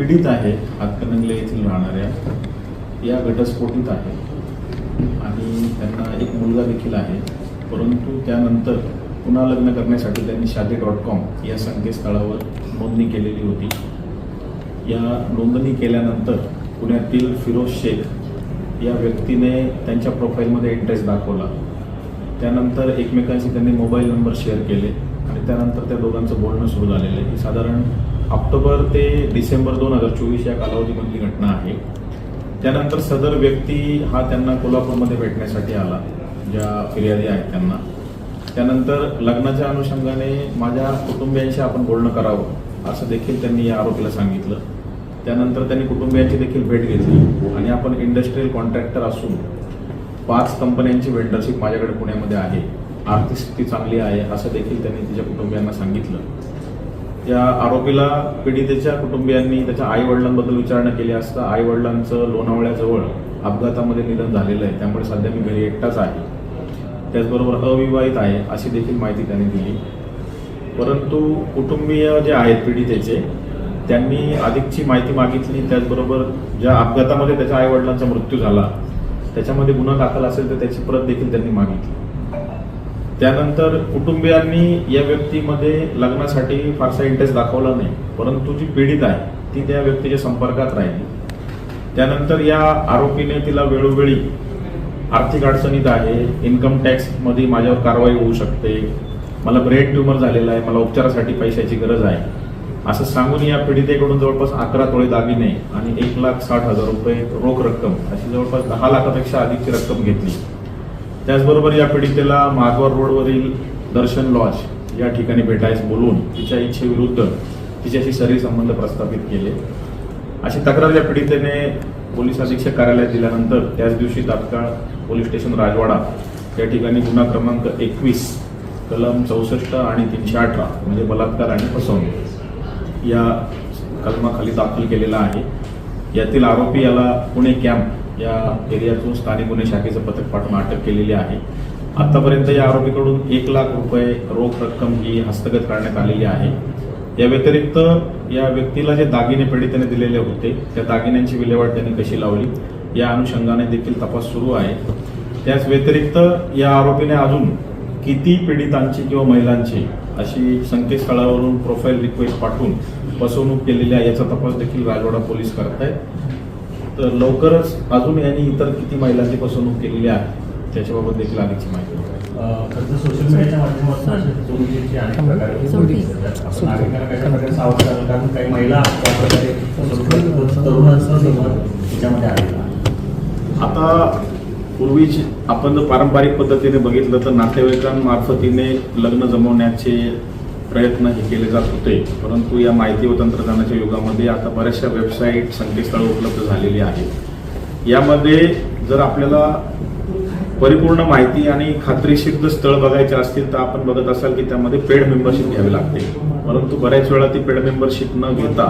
पीडित आहे हातकणंगले येथील राहणाऱ्या या घटस्फोटीत आहे. आणि त्यांना एक मुलगा देखील आहे. परंतु त्यानंतर पुन्हा लग्न करण्यासाठी त्यांनी शादी डॉट कॉम या संकेतस्थळावर नोंदणी केलेली होती. या नोंदणी केल्यानंतर पुण्यातील फिरोज शेख या व्यक्तीने त्यांच्या प्रोफाईलमध्ये इंटरेस्ट दाखवला. त्यानंतर एकमेकांशी त्यांनी मोबाईल नंबर शेअर केले आणि त्यानंतर त्या दोघांचं बोलणं सुरू झालेलं आहे. साधारण ऑक्टोबर ते डिसेंबर दोन हजार चोवीस या कालावधीमधली घटना आहे. त्यानंतर सदर व्यक्ती हा त्यांना कोल्हापूरमध्ये भेटण्यासाठी आला ज्या फिर्यादी आहेत त्यांना. त्यानंतर लग्नाच्या अनुषंगाने माझ्या कुटुंबियांशी आपण बोलणं करावं असं देखील त्यांनी या आरोपीला सांगितलं. त्यानंतर त्यांनी कुटुंबियांची देखील भेट घेतली आणि आपण इंडस्ट्रीयल कॉन्ट्रॅक्टर असून पाच कंपन्यांची वेंडरशिप माझ्याकडे पुण्यामध्ये आहे. आर्थिक स्थिती चांगली आहे असं देखील त्यांनी तिच्या कुटुंबियांना सांगितलं. त्या आरोपीला पीडितेच्या कुटुंबियांनी त्याच्या आई वडिलांबद्दल विचारणा केली असता आई वडिलांचं लोणावळ्याजवळ अपघातामध्ये निधन झालेलं आहे. त्यामुळे सध्या मी घरी एकटाच आहे. त्याचबरोबर अविवाहित आहे अशी देखील माहिती त्यांनी दिली. परंतु कुटुंबीय जे आहेत पीडितेचे त्यांनी अधिकची माहिती मागितली. त्याचबरोबर ज्या अपघातामध्ये त्याच्या आई वडिलांचा मृत्यू झाला त्याच्यामध्ये गुन्हा दाखल असेल तर त्याची प्रत देखील त्यांनी मागितली. त्यानंतर कुटुंबियांनी या व्यक्तीमध्ये लग्नासाठी फारसा इंटरेस्ट दाखवला नाही परंतु जी पीडित आहे ती त्या व्यक्तीच्या संपर्कात राहिली. त्यानंतर या आरोपीने तिला वेळोवेळी आर्थिक अडचणीत आहे इन्कम टॅक्समध्ये माझ्यावर कारवाई होऊ शकते मला ब्रेन ट्युमर झालेला आहे मला उपचारासाठी पैशाची गरज आहे. असं सांगून या पीडितेकडून जवळपास अकरा तोळे दागिने आणि एक लाख साठ हजार रुपये रोख रक्कम अशी जवळपास दहा लाखापेक्षा अधिकची रक्कम घेतली. त्याचबरोबर या पीडितेला माघवर रोडवरील दर्शन लॉज या ठिकाणी भेटायस बोलून तिच्या इच्छेविरुद्ध तिच्याशी शरीर संबंध प्रस्थापित केले. अशी तक्रार या पीडितेने पोलीस अधीक्षक कार्यालयात दिल्यानंतर त्याच दिवशी तात्काळ पोलीस स्टेशन राजवाडा या ठिकाणी गुन्हा क्रमांक एकवीस कलम चौसष्ट आणि तीनशे अठरा म्हणजे बलात्कार आणि फसवणूक या कलमाखाली दाखल केलेला आहे. यातील आरोपी याला पुणे कॅम्प या एरियातून स्थानिक गुन्हे शाखेचं पथक पाठवून अटक केलेली आहे. आतापर्यंत या आरोपीकडून एक लाख रुपये रोख रक्कम ही हस्तगत करण्यात आलेली आहे. या व्यतिरिक्त या व्यक्तीला जे दागिने पीडितेने दिलेले होते त्या दागिन्यांची विल्हेवाट त्यांनी कशी लावली या अनुषंगाने देखील तपास सुरू आहे. त्याच व्यतिरिक्त या आरोपीने अजून किती पीडितांची किंवा महिलांची अशी संकेतस्थळावरून प्रोफाईल रिक्वेस्ट पाठवून फसवणूक केलेली आहे याचा तपास देखील राजवाडा पोलीस करत आहेत तर लवकरच अजून यांनी इतर किती महिलांची फसवणूक केलेली आहे त्याच्याबाबत देखील अधिकची माहिती सोशल मीडियाच्या माध्यमातून नागरिकांना कशा प्रकारे सावध करावं कारण काही महिला त्या प्रकारे त्याच्यामध्ये आलेला. आता पूर्वीची आपण जर पारंपरिक पद्धतीने बघितलं तर नातेवाईकांमार्फतीने लग्न जमवण्याचे प्रयत्न हे केले जात होते. परंतु या माहिती व तंत्रज्ञानाच्या युगामध्ये आता बऱ्याचशा वेबसाईट संकेतस्थळ उपलब्ध झालेली आहेत. यामध्ये जर आपल्याला परिपूर्ण माहिती आणि खात्रीशीर स्थळ बघायचे असतील तर आपण बघत असाल की त्यामध्ये पेड मेंबरशिप घ्यावी लागते. परंतु बऱ्याच वेळा ती पेड मेंबरशिप न घेता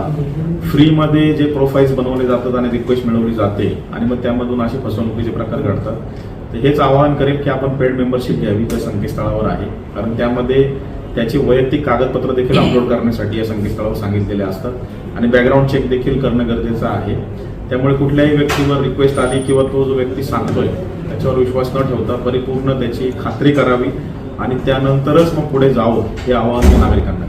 फ्रीमध्ये जे प्रोफाईल्स बनवले जातात आणि रिक्वेस्ट मिळवली जाते आणि मग त्यामधून असे फसवणुकीचे प्रकार घडतात. तर हेच आवाहन करेल की आपण पेड मेंबरशिप घ्यावी त्या संकेतस्थळावर आहे. कारण त्यामध्ये त्याची वैयक्तिक कागदपत्र देखील अपलोड करण्यासाठी या संकेतस्थळावर सांगितलेले असतात. आणि बॅकग्राऊंड चेक देखील करणं गरजेचं आहे. त्यामुळे कुठल्याही व्यक्तीवर रिक्वेस्ट आली किंवा तो जो व्यक्ती सांगतोय त्याच्यावर विश्वास न ठेवता परिपूर्ण त्याची खात्री करावी आणि त्यानंतरच मग पुढे जावं हे आवाहन नागरिकांना